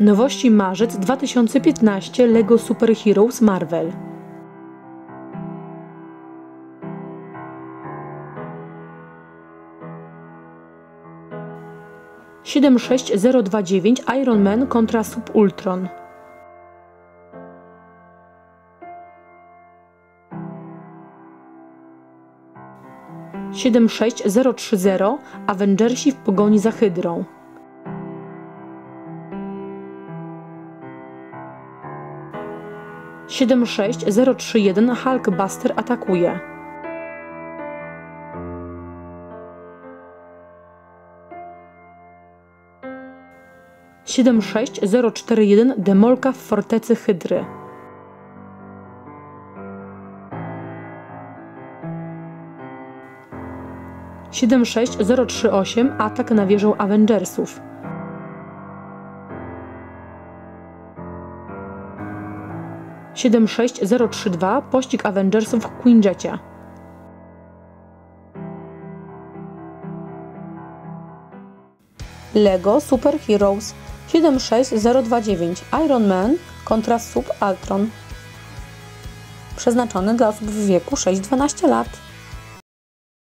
Nowości marzec 2015 LEGO Super Heroes Marvel. Siedem sześć zero dwa dziewięć Iron Man kontra Sub Ultron. Siedem sześć zero trzy zero Avengersi w pogoni za Hydrą. 76031 Hulkbuster atakuje. Siedem sześć zero cztery jeden Demolka w fortecy Hydry. Siedem sześć zero trzy osiem Atak na wieżę Avengersów. 76032 pościg Avengersów w Quinjecie. Lego Super Heroes 76029 Iron Man kontra Sub Ultron przeznaczony dla osób w wieku 6-12 lat.